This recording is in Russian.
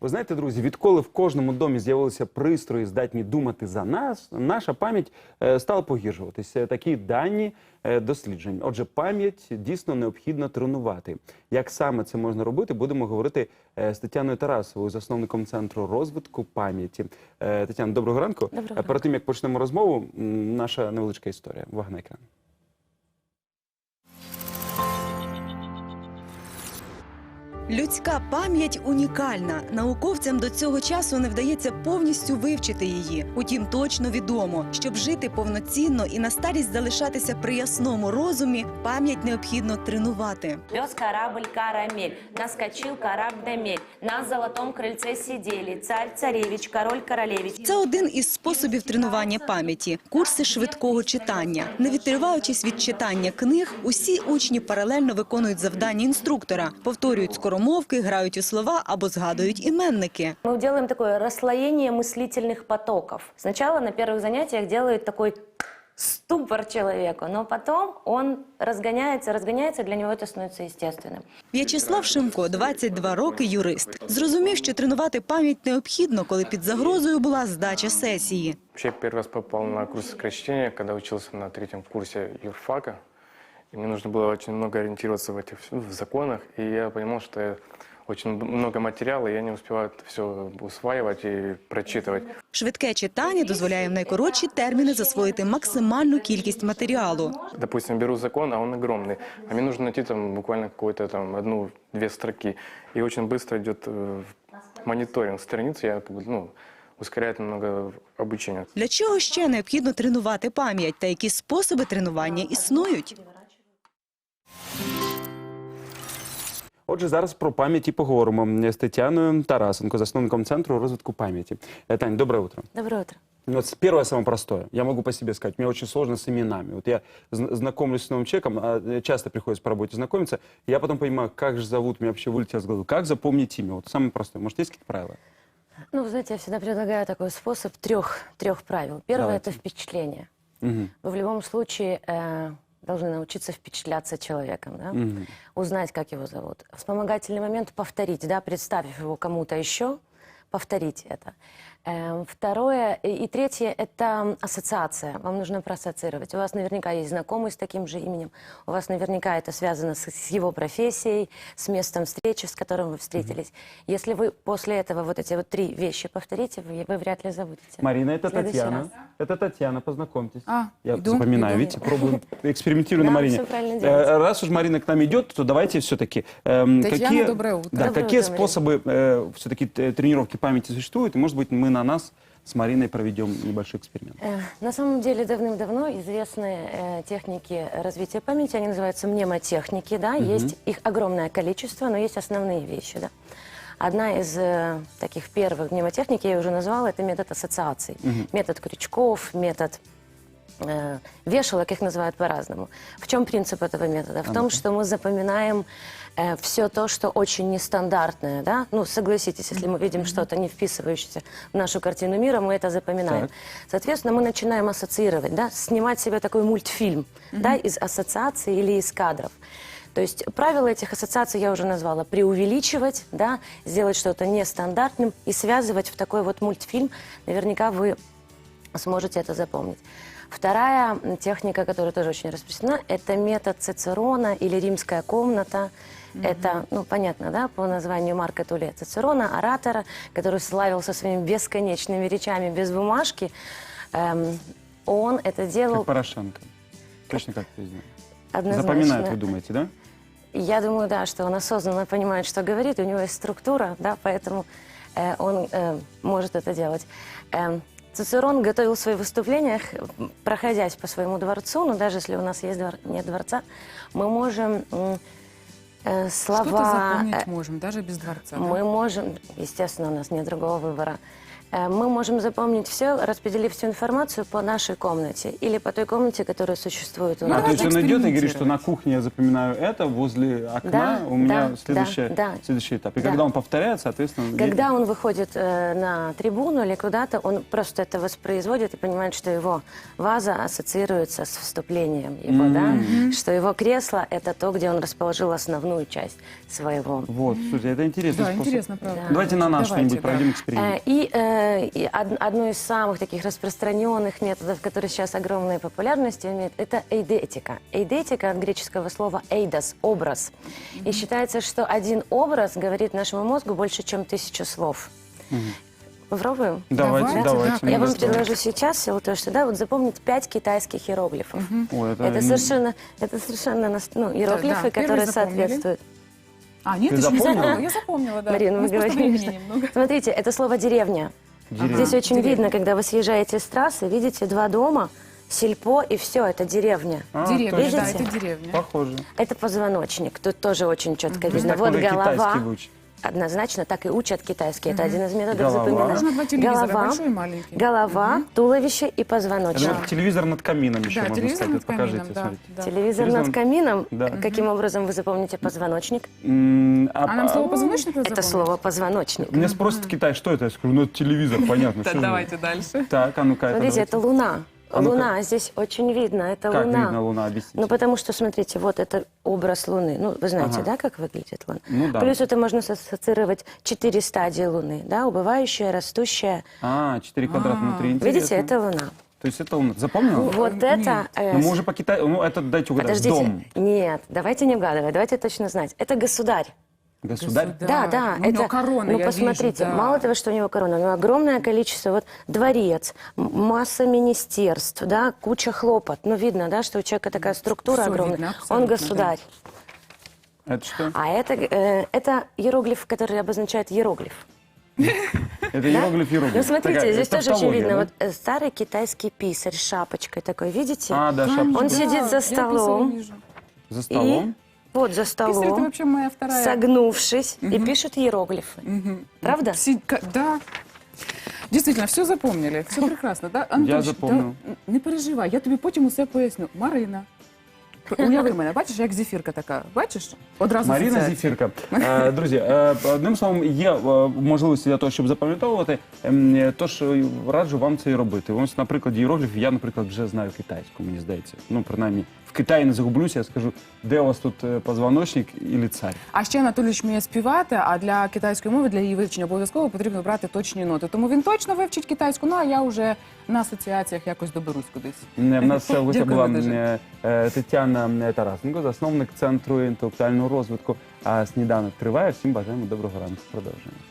Ви знаєте, друзі, відколи в кожному домі з'явилися пристрої, здатні думати за нас, наша пам'ять е, стала погіршуватися. Такі дані е, досліджень. Отже, пам'ять дійсно необхідно тренувати. Як саме це можна робити, будемо говорити е, з Тетяною Тарасовою, засновником центру розвитку пам'яті. Тетяна, доброго ранку. Доброго Е, Перед тим як почнемо розмову, наша невеличка історія. Увага на екран. Людська пам'ять унікальна. Науковцям до цього часу не вдається повністю вивчити її. Утім, точно відомо, щоб жити повноцінно і на старість залишатися при ясному розумі, пам'ять необхідно тренувати. Вез корабль карамель, наскочил корабль на. На золотом крыльце сидели царь-царевич, король-королевич. Це один із способів тренування пам'яті курси швидкого читання. Не відриваючись від читання книг, усі учні паралельно виконують завдання інструктора, повторюють скоромовки, грають у слова або згадують іменники. Мы делаем такое расслоение мыслительных потоков. Сначала на первых занятиях делают такой ступор человеку, но потом он разгоняется, разгоняется, для него это становится естественным. В'ячеслав Шимко, 22 роки, юрист. Зрозумів, що тренувати пам'ять необхідно, коли під загрозою була здача сесії. Вообще, я первый раз попал на курс скорочтения, когда учился на третьем курсе юрфака. И мне нужно было очень много ориентироваться в этих в законах. И я понимал, что я очень много материала, и я не успеваю это все усваивать и прочитывать. Швидке читання дозволяє в найкоротші терміни засвоїти максимальну кількість матеріалу. Допустим, беру закон, а он огромный. А мне нужно найти там буквально какую-то там одну-две строки. И очень быстро идет э, мониторинг страниц. Я как бы, ну, ускоряет намного обучение. Для чого ще необхідно тренувати пам'ять та які способи тренування існують? Отже, зараз про пам'ять і поговоримо з Тетяною Тарасенко, засновником центру розвитку пам'яті. Е, Тань, доброе утро. Доброе утро. Ну, Вот с- первое самое простое. Я могу по себе сказать. Мне очень сложно с именами. Вот я зн- знакомлюсь с новым человеком, а э, часто приходится по работе знакомиться. Я потом понимаю, как же зовут, меня вообще вылетело с головы. Как запомнить имя? Вот самое простое. Может, есть какие-то правила? Ну, вы знаете, я всегда предлагаю такой способ трех, трех правил. Первое это впечатление. Мгм. Вы в любом случае э, должны научиться впечатляться человеком, да? Мгм. узнать, как его зовут. Вспомогательный момент – повторить, да, представив его кому-то еще, повторить это. Эм, Второе и и третье – это ассоциация. Вам нужно проассоциировать. У вас наверняка есть знакомый с таким же именем. У вас наверняка это связано с, с его профессией, с местом встречи, с которым вы встретились. Если вы после этого вот эти вот три вещи повторите, вы, вы вряд ли забудете. Марина, это следующий Татьяна. раз. Это Татьяна, познакомьтесь. А, Я иду, запоминаю, иду. видите, пробуем, экспериментирую на Марине. Э. Раз уж Марина к нам идет, то давайте все-таки... Татьяна, какие, доброе утро. Да, какие способы все-таки тренировки памяти существуют? И, может быть, мы на нас с Мариной проведем небольшой эксперимент. Э, На самом деле давным-давно известны э, техники развития памяти, они называются мнемотехники, да, есть их огромное количество, но есть основные вещи, да. Одна из э, таких первых мнемотехник, я ее уже назвала, это метод ассоциаций. Метод крючков, метод э, вешалок, их называют по-разному. В чем принцип этого метода? В том, что мы запоминаем все то, что очень нестандартное, да? Ну, согласитесь, если мы видим что-то, не вписывающееся в нашу картину мира, мы это запоминаем. Так. Соответственно, мы начинаем ассоциировать, да, снимать себе такой мультфильм, да, из ассоциаций или из кадров. То есть правила этих ассоциаций я уже назвала. Преувеличивать, да, сделать что-то нестандартным и связывать в такой вот мультфильм. Наверняка вы сможете это запомнить. Вторая техника, которая тоже очень распространена, это метод Цицерона или римская комната. Это, ну, понятно, да, по названию Марка Тулия Цицерона, оратора, который славился своими бесконечными речами без бумажки. Эм, он это делал Как Порошенко. Точно как президент. однозначно. Запоминает, вы думаете, да? Я думаю, да, что он осознанно понимает, что говорит, у него есть структура, да, поэтому э, он э, может это делать. Эм, Цицерон готовил свои выступления, проходясь по своему дворцу, но даже если у нас есть двор- нет дворца, мы можем э, слова... Что-то запомнить э, можем, даже без дворца. да? мы можем, естественно, у нас нет другого выбора. Э, Мы можем запомнить все, распределив всю информацию по нашей комнате или по той комнате, которая существует у а, нас. то есть он идет и говорит, что на кухне я запоминаю это, возле окна Да, у меня да, следующее, да, следующий этап. И Да. когда он повторяет, соответственно... Когда он выходит э, на трибуну или куда-то, он просто это воспроизводит и понимает, что его ваза ассоциируется с вступлением его, да, что его кресло это то, где он расположил основную часть своего. Вот, слушайте, это интересный Да, способ. интересно, правда. Да. Давайте на Давайте, что-нибудь да. проведем эксперимент. Э, И, э, одно из самых таких распространенных методов, который сейчас огромной популярностью имеет, это эйдетика. Эйдетика от греческого слова «эйдос» — «образ». И считается, что один образ говорит нашему мозгу больше, чем тысячу слов. Попробуем? Давайте, Давайте, давайте. да, Я вам предложу сейчас всего то, что да, вот запомнить пять китайских иероглифов. Ой, это Это не- совершенно, это совершенно ну, иероглифы, да, первый которые запомнили. соответствуют. А, нет, Ты еще не запомнила? запомнила. Я запомнила, да. Марина, просто говорили, что- немного. Смотрите, это слово деревня. Деревня. Здесь очень Деревня. видно, когда вы съезжаете с трассы, видите два дома, сельпо и все, это деревня. А, Деревня, точно. да, Видите? это деревня. Похоже. Это позвоночник. Тут тоже очень четко видно. Вот голова. китайский выучить. Однозначно, так и учат китайский. Это один из методов Голова. запоминания. Можно два телевизора, голова, большой и маленький. голова, туловище и позвоночник. телевизор над камином еще Да, можно телевизор сказать. над Вот покажите, камином, да. смотрите. да. Телевизор Телевизор- над камином. Да. Каким образом вы запомните позвоночник? М, а- А нам слово позвоночник надо Это запомнить? слово позвоночник. Меня спросят Китай, что это? Я скажу, ну это телевизор, понятно. Да, что же. давайте дальше. Так, а ну-ка. это Смотрите, это давайте. луна. А луна, здесь очень видно, это Как луна. видно луна, объясните. Ну, потому что, смотрите, вот это образ Луны. Ну, вы знаете, Ага. да, как выглядит Луна? Ну да. Плюс это можно ассоциировать четыре стадии Луны, да, убывающая, растущая. А, 4 квадрата внутри, интересно. Видите, это Луна. То есть это луна. Запомнила? Вот это... э, Ну, мы уже по Китаю, ну это дайте угадать, Подождите. дом. Нет, давайте не угадывать, давайте точно знать. Это государь. Государь. Да. Да, да. Ну, у это, него корона, Ну, я посмотрите, вижу, да. мало того, что у него корона, у него огромное количество, вот, дворец, масса министерств, да, куча хлопот. Ну, видно, да, что у человека такая структура Всё огромная. видно, Он государь. Это что? А это, э, это иероглиф, который обозначает иероглиф. Это иероглиф иероглиф. Ну, смотрите, здесь тоже очень видно. да? Вот э, старый китайский писарь с шапочкой такой, видите? А, да, шапочка. Он сидит за столом. За столом. Вот за Писарь это столом, вообще моя вторая. согнувшись, и пишет иероглифы. Правда? Си- Да. Действительно, все запомнили, все прекрасно. Да? Антош, запомнив. да, не переживай, я тобі потім усе поясню. Марина. Уяви мене, бачиш, як зефірка така. Бачиш? Одразу Маріна. Зіфірка. Е, Друзі, е, одним словом, є е, можливості для того, щоб запам'ятовувати. Ем, е, Тож е, раджу вам це і робити. Ось, на прикладі іерогліфів, я, наприклад, вже знаю китайську, мені здається. Ну, принаймні, в Китаї не загублюся, я скажу, де у вас тут е, позвоночник і царь. А ще Анатолійович вміє співати, а для китайської мови, для її вивчення обов'язково потрібно брати точні ноти. Тому він точно вивчить китайську, ну а я вже на асоціаціях якось доберусь кудись. В нас в гостях Дякую була дуже. е, е, Тетяна е, Тарасенко, засновник центру інтелектуального розвитку. А сніданок триває. Всім бажаємо доброго ранку. Продовжуємо.